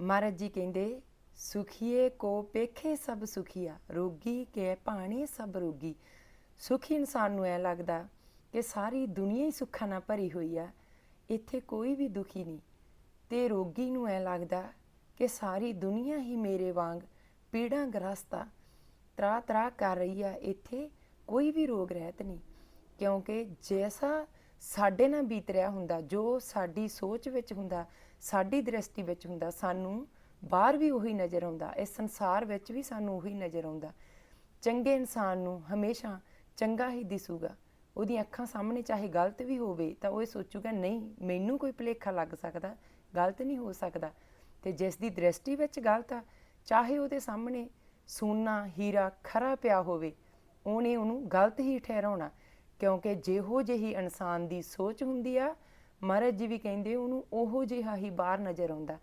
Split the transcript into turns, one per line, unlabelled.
ਮਹਾਰਾਜ ਜੀ ਕਹਿੰਦੇ, ਸੁਖੀਏ ਕੋ ਪੇਖੇ ਸਭ ਸੁਖੀਆ, ਰੋਗੀ ਕੇ ਭਾਣੇ ਸਭ ਰੋਗੀ। ਸੁਖੀ ਇਨਸਾਨ ਨੂੰ ਐ ਲੱਗਦਾ ਕਿ ਸਾਰੀ ਦੁਨੀਆ ਹੀ ਸੁੱਖਾਂ ਨਾਲ ਭਰੀ ਹੋਈ ਆ, ਇੱਥੇ ਕੋਈ ਵੀ ਦੁਖੀ ਨਹੀਂ। ਤੇ ਰੋਗੀ ਨੂੰ ਐ ਲੱਗਦਾ ਕਿ ਸਾਰੀ ਦੁਨੀਆ ਹੀ ਮੇਰੇ ਵਾਂਗ ਪੀੜਾਂ ਗ੍ਰਸਤਾ ਤਰਾ ਤਰਾ ਕਰ ਰਹੀ ਆ, ਇੱਥੇ ਕੋਈ ਵੀ ਰੋਗ ਰਹਿਤ ਨਹੀਂ। ਕਿਉਂਕਿ ਜੈਸਾ ਸਾਡੇ ਨਾਲ ਬੀਤ ਰਿਹਾ ਹੁੰਦਾ, ਜੋ ਸਾਡੀ ਸੋਚ ਵਿੱਚ ਹੁੰਦਾ, ਸਾਡੀ ਦ੍ਰਿਸ਼ਟੀ ਵਿੱਚ ਹੁੰਦਾ, ਸਾਨੂੰ ਬਾਹਰ ਵੀ ਉਹੀ ਨਜ਼ਰ ਆਉਂਦਾ, ਇਸ ਸੰਸਾਰ ਵਿੱਚ ਵੀ ਸਾਨੂੰ ਉਹੀ ਨਜ਼ਰ ਆਉਂਦਾ। ਚੰਗੇ ਇਨਸਾਨ ਨੂੰ ਹਮੇਸ਼ਾ ਚੰਗਾ ਹੀ ਦਿਸੂਗਾ। ਉਹਦੀਆਂ ਅੱਖਾਂ ਸਾਹਮਣੇ ਚਾਹੇ ਗਲਤ ਵੀ ਹੋਵੇ, ਤਾਂ ਉਹ ਇਹ ਸੋਚੂਗਾ, ਨਹੀਂ, ਮੈਨੂੰ ਕੋਈ ਭੁਲੇਖਾ ਲੱਗ ਸਕਦਾ, ਗਲਤ ਨਹੀਂ ਹੋ ਸਕਦਾ। ਤੇ ਜਿਸ ਦੀ ਦ੍ਰਿਸ਼ਟੀ ਵਿੱਚ ਗਲਤ ਆ, ਚਾਹੇ ਉਹਦੇ ਸਾਹਮਣੇ ਸੋਨਾ, ਹੀਰਾ, ਖਰਾ ਪਿਆ ਹੋਵੇ, ਉਹਨੇ ਉਹਨੂੰ ਗਲਤ ਹੀ ਠਹਿਰਾਉਣਾ। ਕਿਉਂਕਿ ਜਿਹੋ ਜਿਹੀ ਇਨਸਾਨ ਦੀ ਸੋਚ ਹੁੰਦੀ ਆ, ਮਹਾਰਾਜ ਜੀ ਵੀ ਕਹਿੰਦੇ ਉਹਨੂੰ ਉਹੋ ਜਿਹਾ ਹੀ ਬਾਹਰ ਨਜ਼ਰ ਆਉਂਦਾ।